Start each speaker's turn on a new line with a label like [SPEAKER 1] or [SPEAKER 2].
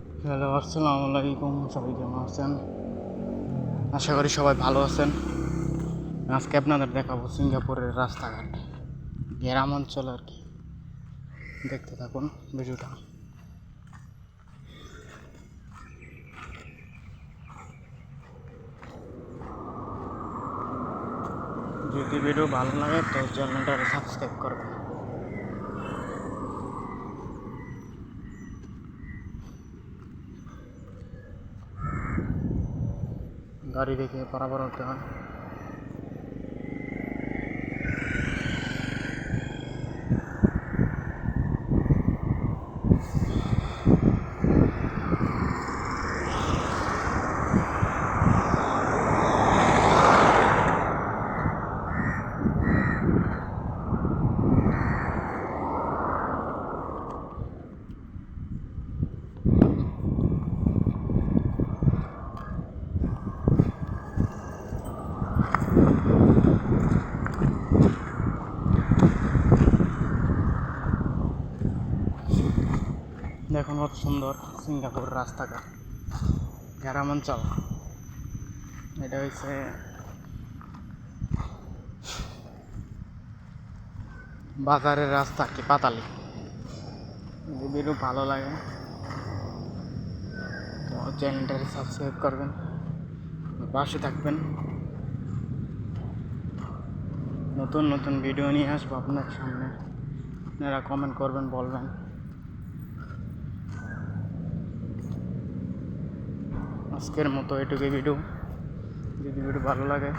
[SPEAKER 1] Hello, আসসালামু আলাইকুম। সবাই কেমন আছেন? আশা করি সবাই ভালো আছেন। আজকে আপনাদের দেখাবো সিঙ্গাপুরের রাস্তাঘাট। গ্রাম অঞ্চল আর কি। দেখতে থাকুন ভিডিওটা। যদি ভিডিও ভালো লাগে, তো চ্যানেলটা সাবস্ক্রাইব করবেন। गाड़ी देखिए बराबर होता है। দেখুন কত সুন্দর সিঙ্গাপুর রাস্তাঘাট। গ্রাম অঞ্চল এটা হচ্ছে বাজারের রাস্তা কি পাতালি। ভিডিও ভালো লাগে, তো চ্যানেলটাকে সাবস্ক্রাইব করবেন, পাশে থাকবেন। নতুন নতুন ভিডিও নিয়ে আসব আপনার সামনে। আপনারা কমেন্ট করবেন, বলবেন। আজকের মতো এটুকুই ভিডিও যদি ভিডিও ভালো লাগে